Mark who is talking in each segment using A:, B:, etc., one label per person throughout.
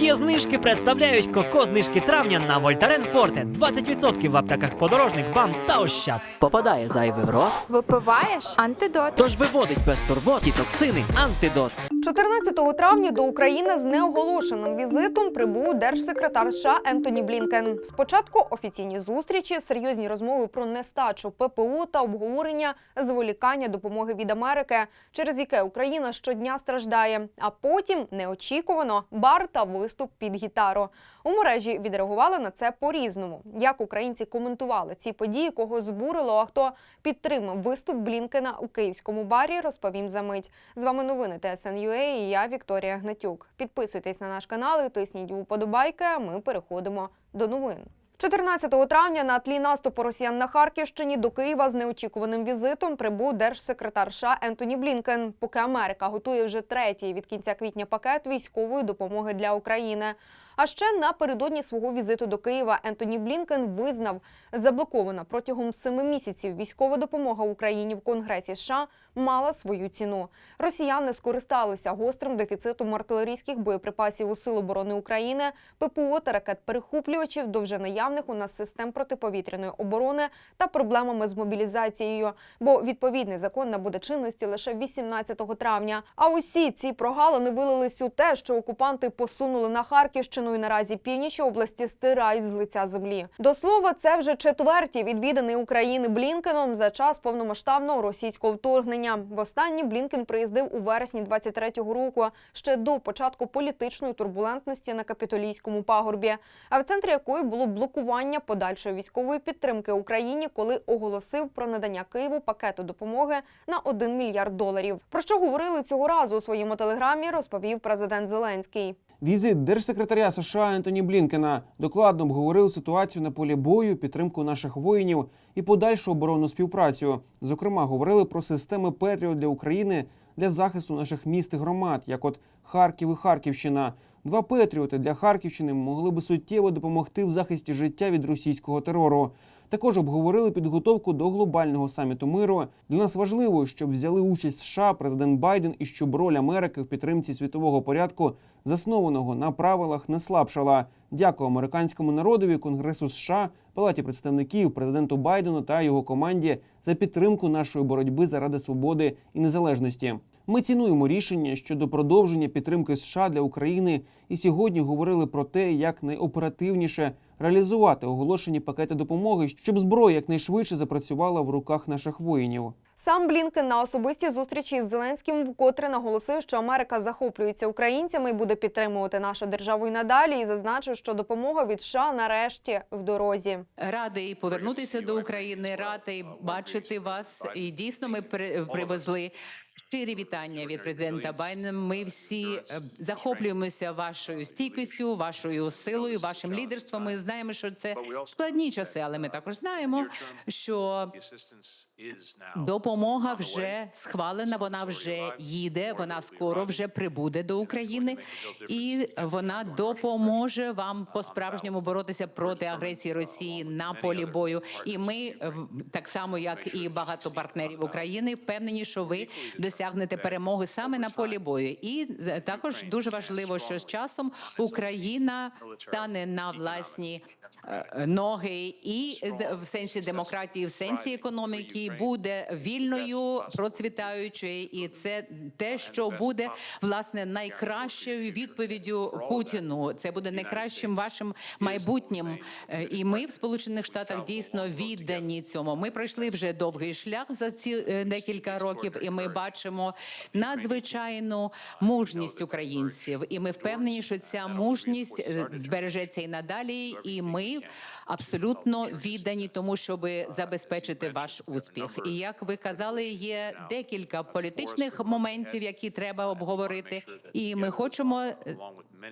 A: Є знижки представляють коко знижки травня на Вольтарен Форте. 20% в аптеках подорожник, бам та ощад. Попадає зайвий в рот,
B: Випиваєш антидот.
A: тож виводить без турбот і токсини антидот.
C: 14 травня до України з неоголошеним візитом прибув держсекретар США Ентоні Блінкен. Спочатку офіційні зустрічі, серйозні розмови про нестачу ППО та обговорення зволікання допомоги від Америки, через яке Україна щодня страждає. А потім неочікувано бар та виступ під гітару. У мережі відреагували на це по-різному. Як українці коментували ці події, кого збурило, а хто підтримав виступ Блінкена у київському барі, розповім за мить. З вами новини ТСНЮА і я Вікторія Гнатюк. Підписуйтесь на наш канал і тисніть вподобайки. а Ми переходимо до новин. 14 травня на тлі наступу росіян на Харківщині до Києва з неочікуваним візитом прибув держсекретар США Ентоні Блінкен. Поки Америка готує вже третій від кінця квітня пакет військової допомоги для України. А ще напередодні свого візиту до Києва Ентоні Блінкен визнав, заблокована протягом семи місяців військова допомога Україні в Конгресі США мала свою ціну. Росіяни скористалися гострим дефіцитом артилерійських боєприпасів у Сил оборони України, ППО та ракет-перехоплювачів до вже наявних у нас систем протиповітряної оборони та проблемами з мобілізацією. Бо відповідний закон набуде чинності лише 18 травня. А усі ці прогалини вилились у те, що окупанти посунули на Харківщину і наразі північ області стирають з лиця землі. До слова, це вже четвертій відвіданий України Блінкеном за час повномасштабного російського вторгнення. Востаннє Блінкен приїздив у вересні 23-го року, ще до початку політичної турбулентності на капітолійському пагорбі, а в центрі якої було блокування подальшої військової підтримки Україні, коли оголосив про надання Києву пакету допомоги на 1 мільярд доларів. Про що говорили цього разу у своєму телеграмі, розповів президент Зеленський.
D: Візит держсекретаря США Ентоні Блінкена докладно обговорив ситуацію на полі бою, підтримку наших воїнів і подальшу оборонну співпрацю. Зокрема, говорили про системи Петріот для України для захисту наших міст і громад, як от Харків і Харківщина. Два Петріоти для Харківщини могли би суттєво допомогти в захисті життя від російського терору. Також обговорили підготовку до глобального саміту миру. Для нас важливо, щоб взяли участь США, президент Байден і щоб роль Америки в підтримці світового порядку, заснованого на правилах, не слабшала. Дякую американському народові, Конгресу США, Палаті представників, президенту Байдену та його команді за підтримку нашої боротьби заради свободи і незалежності. Ми цінуємо рішення щодо продовження підтримки США для України і сьогодні говорили про те, як найоперативніше реалізувати оголошені пакети допомоги, щоб зброя якнайшвидше запрацювала в руках наших воїнів.
C: Сам Блінкен на особистій зустрічі з Зеленським вкотре наголосив, що Америка захоплюється українцями і буде підтримувати нашу державу і надалі. І зазначив, що допомога від США нарешті в дорозі.
E: Радий повернутися до України, радий бачити вас. І дійсно ми при- привезли щирі вітання від президента Байдена. Ми всі е, захоплюємося вашою стійкістю, вашою силою, вашим лідерством. Ми знаємо, що це складні часи, але ми також знаємо, що допомога вже схвалена. Вона вже їде. Вона скоро вже прибуде до України, і вона допоможе вам по справжньому боротися проти агресії Росії на полі бою. І ми е, так само, як і багато партнерів України, впевнені, що ви досягнете перемоги саме на полі бою. І е, також дуже важливо, що з часом Україна стане на власні. е, Ноги і в сенсі демократії, в сенсі економіки буде вільною, процвітаючою, і це те, що буде власне найкращою відповіддю Путіну. Це буде найкращим вашим майбутнім. Е, І ми в Сполучених Штатах дійсно віддані цьому. Ми пройшли вже довгий шлях за ці е, декілька років, і ми бачимо надзвичайну мужність українців. І ми впевнені, що ця мужність е, збережеться і надалі. І ми абсолютно віддані тому, щоб забезпечити ваш успіх. І як ви казали, є декілька політичних моментів, які треба обговорити, і ми хочемо е,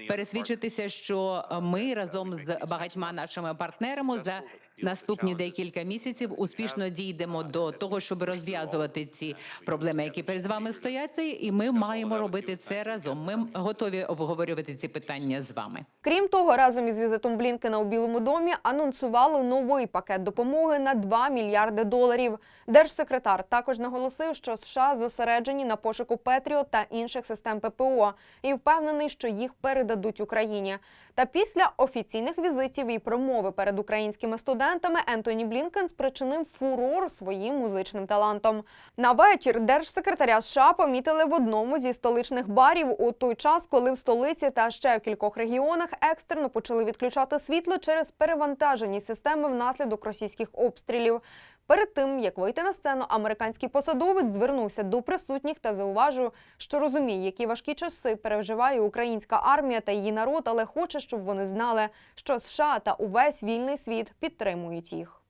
E: пересвідчитися, що ми разом з багатьма нашими партнерами за наступні декілька місяців успішно дійдемо до того, щоб розв'язувати ці проблеми, які перед вами стоять, і ми маємо робити це разом. Ми готові обговорювати ці питання з вами.
C: Крім того, разом із візитом Блінкена у Білому домі анонсували новий пакет допомоги на 2 мільярди доларів. Держсекретар також наголосив, що США зосереджені на пошуку Петріот та інших систем ППО і впевнений, що їх передадуть Україні. Та після офіційних візитів і промови перед українськими студентами Ентоні Блінкен спричинив фурор своїм музичним талантом. На вечір держсекретаря США помітили в одному зі столичних барів у той час, коли в столиці та ще в кількох регіонах екстрено почали відключати світло через перевантажені системи внаслідок російських обстрілів. Перед тим як вийти на сцену, американський посадовець звернувся до присутніх та зауважив, що розуміє, які важкі часи переживає українська армія та її народ, але хоче, щоб вони знали, що США та увесь вільний світ підтримують їх.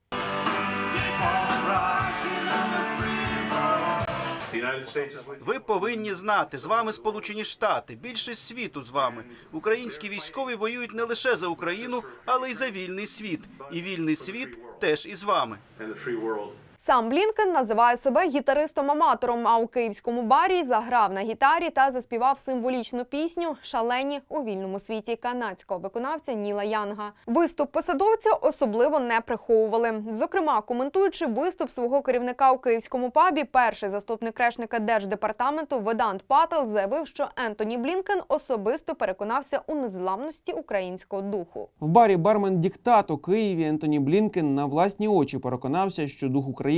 F: Ви повинні знати, з вами Сполучені Штати, більшість світу з вами. Українські військові воюють не лише за Україну, але й за вільний світ. І вільний світ теж із вами.
C: Сам Блінкен називає себе гітаристом-аматором, а у київському барі заграв на гітарі та заспівав символічну пісню Шалені у вільному світі канадського виконавця Ніла Янга. Виступ посадовця особливо не приховували. Зокрема, коментуючи виступ свого керівника у київському пабі, перший заступник речника держдепартаменту Ведант Пател заявив, що Ентоні Блінкен особисто переконався у незламності українського духу.
D: В барі бармен Діктат у Києві Ентоні Блінкен на власні очі переконався, що дух України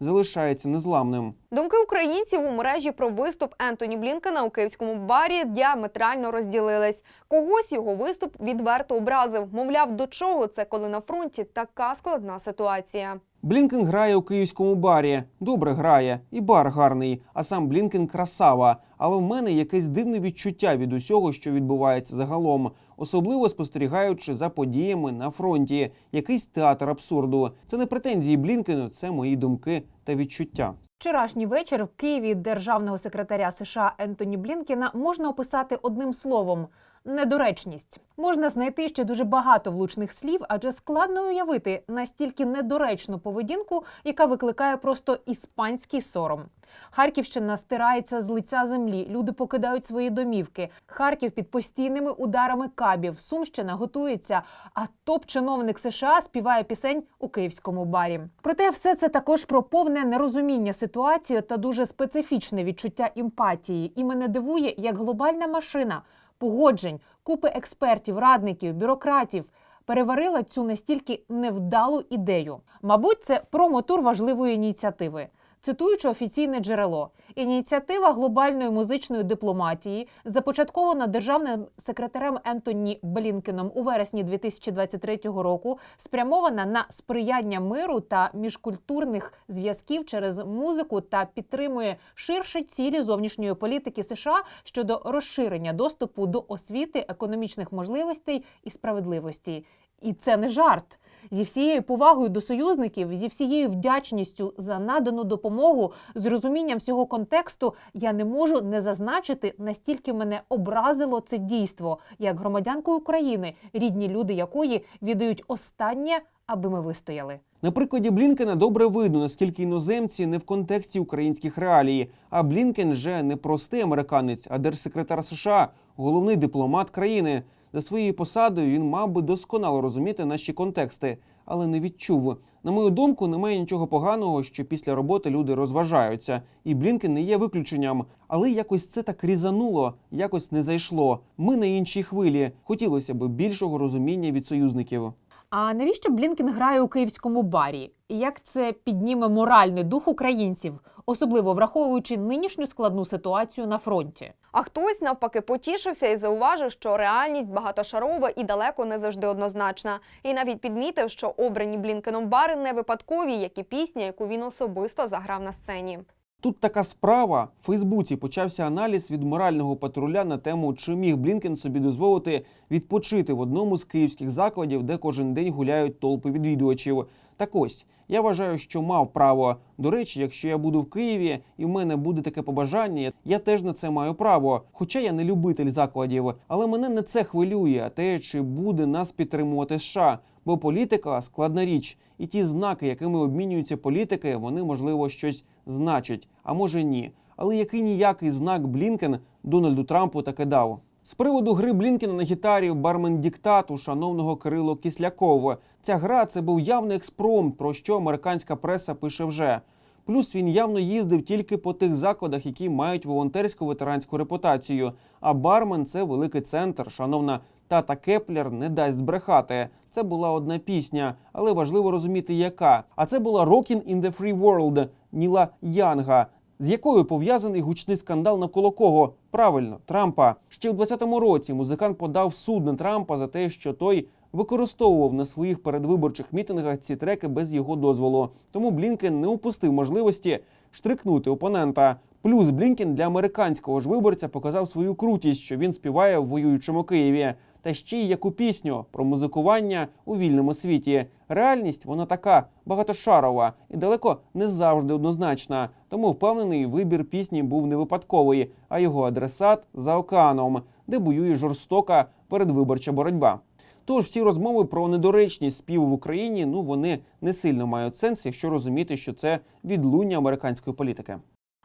D: залишається незламним.
C: Думки українців у мережі про виступ Ентоні Блінкена у київському барі діаметрально розділились. Когось його виступ відверто образив. Мовляв, до чого це, коли на фронті така складна ситуація.
D: Блінкен грає у київському барі. Добре грає, і бар гарний. А сам Блінкен красава. Але в мене якесь дивне відчуття від усього, що відбувається загалом, особливо спостерігаючи за подіями на фронті. Якийсь театр абсурду. Це не претензії Блінкену, це мої думки та відчуття.
G: Вчорашній вечір в Києві державного секретаря США Ентоні Блінкена можна описати одним словом. Недоречність можна знайти ще дуже багато влучних слів, адже складно уявити настільки недоречну поведінку, яка викликає просто іспанський сором. Харківщина стирається з лиця землі. Люди покидають свої домівки. Харків під постійними ударами кабів. Сумщина готується. А топ-чиновник США співає пісень у київському барі. Проте все це також про повне нерозуміння ситуації та дуже специфічне відчуття емпатії. І мене дивує, як глобальна машина погоджень, купи експертів, радників, бюрократів переварила цю настільки невдалу ідею. Мабуть, це промотур важливої ініціативи. Цитуючи офіційне джерело, ініціатива глобальної музичної дипломатії, започаткована державним секретарем Ентоні Блінкеном у вересні 2023 року, спрямована на сприяння миру та міжкультурних зв'язків через музику та підтримує ширше цілі зовнішньої політики США щодо розширення доступу до освіти, економічних можливостей і справедливості. І це не жарт. Зі всією повагою до союзників, зі всією вдячністю за надану допомогу, з розумінням всього контексту, я не можу не зазначити, настільки мене образило це дійство, як громадянку України, рідні люди якої віддають останнє, аби ми вистояли.
D: На прикладі Блінкена добре видно, наскільки іноземці не в контексті українських реалій. А Блінкен же не простий американець, а держсекретар США, головний дипломат країни. За своєю посадою він мав би досконало розуміти наші контексти, але не відчув. На мою думку, немає нічого поганого, що після роботи люди розважаються, і Блінкен не є виключенням. Але якось це так різануло, якось не зайшло. Ми на іншій хвилі. Хотілося б більшого розуміння від союзників.
G: А навіщо Блінкен грає у київському барі? Як це підніме моральний дух українців, особливо враховуючи нинішню складну ситуацію на фронті?
C: А хтось навпаки потішився і зауважив, що реальність багатошарова і далеко не завжди однозначна. І навіть підмітив, що обрані Блінкеном бари не випадкові, як і пісня, яку він особисто заграв на сцені.
D: Тут така справа. В Фейсбуці почався аналіз від морального патруля на тему, чи міг Блінкен собі дозволити відпочити в одному з київських закладів, де кожен день гуляють толпи відвідувачів. Так ось я вважаю, що мав право. До речі, якщо я буду в Києві і в мене буде таке побажання, я теж на це маю право. Хоча я не любитель закладів, але мене не це хвилює, те, чи буде нас підтримувати США. Бо політика складна річ, і ті знаки, якими обмінюються політики, вони можливо щось значать, а може ні. Але який ніякий знак Блінкен Дональду Трампу таки дав. З приводу гри Блінкена на гітарі в бармен диктату шановного Кирило Кислякова. Ця гра це був явний експромт, про що американська преса пише вже. Плюс він явно їздив тільки по тих закладах, які мають волонтерську ветеранську репутацію. А бармен це великий центр. Шановна тата Кеплер не дасть збрехати. Це була одна пісня, але важливо розуміти, яка. А це була «Rockin' in the Free World» Ніла Янга, з якою пов'язаний гучний скандал навколо кого? Правильно, Трампа. Ще у 2020 році музикант подав в суд на Трампа за те, що той використовував на своїх передвиборчих мітингах ці треки без його дозволу. Тому Блінкен не упустив можливості штрикнути опонента. Плюс Блінкен для американського ж виборця показав свою крутість, що він співає в воюючому Києві. Та ще й яку пісню про музикування у вільному світі. Реальність вона така багатошарова і далеко не завжди однозначна. Тому впевнений, вибір пісні був не випадковий, а його адресат за океаном, де воює жорстока передвиборча боротьба. Тож всі розмови про недоречність співу в Україні ну вони не сильно мають сенс, якщо розуміти, що це відлуння американської політики.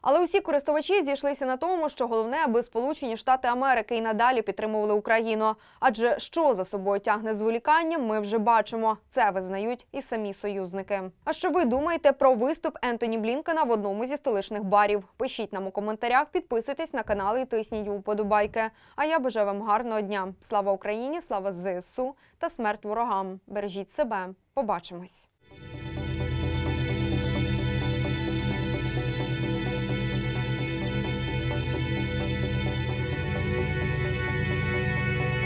C: Але усі користувачі зійшлися на тому, що головне, аби Сполучені Штати Америки і надалі підтримували Україну. Адже що за собою тягне зволікання, ми вже бачимо. Це визнають і самі союзники. А що ви думаєте про виступ Ентоні Блінкена в одному зі столичних барів? Пишіть нам у коментарях, підписуйтесь на канал і тисніть уподобайки. А я бажаю вам гарного дня. Слава Україні, слава ЗСУ та смерть ворогам. Бережіть себе. Побачимось.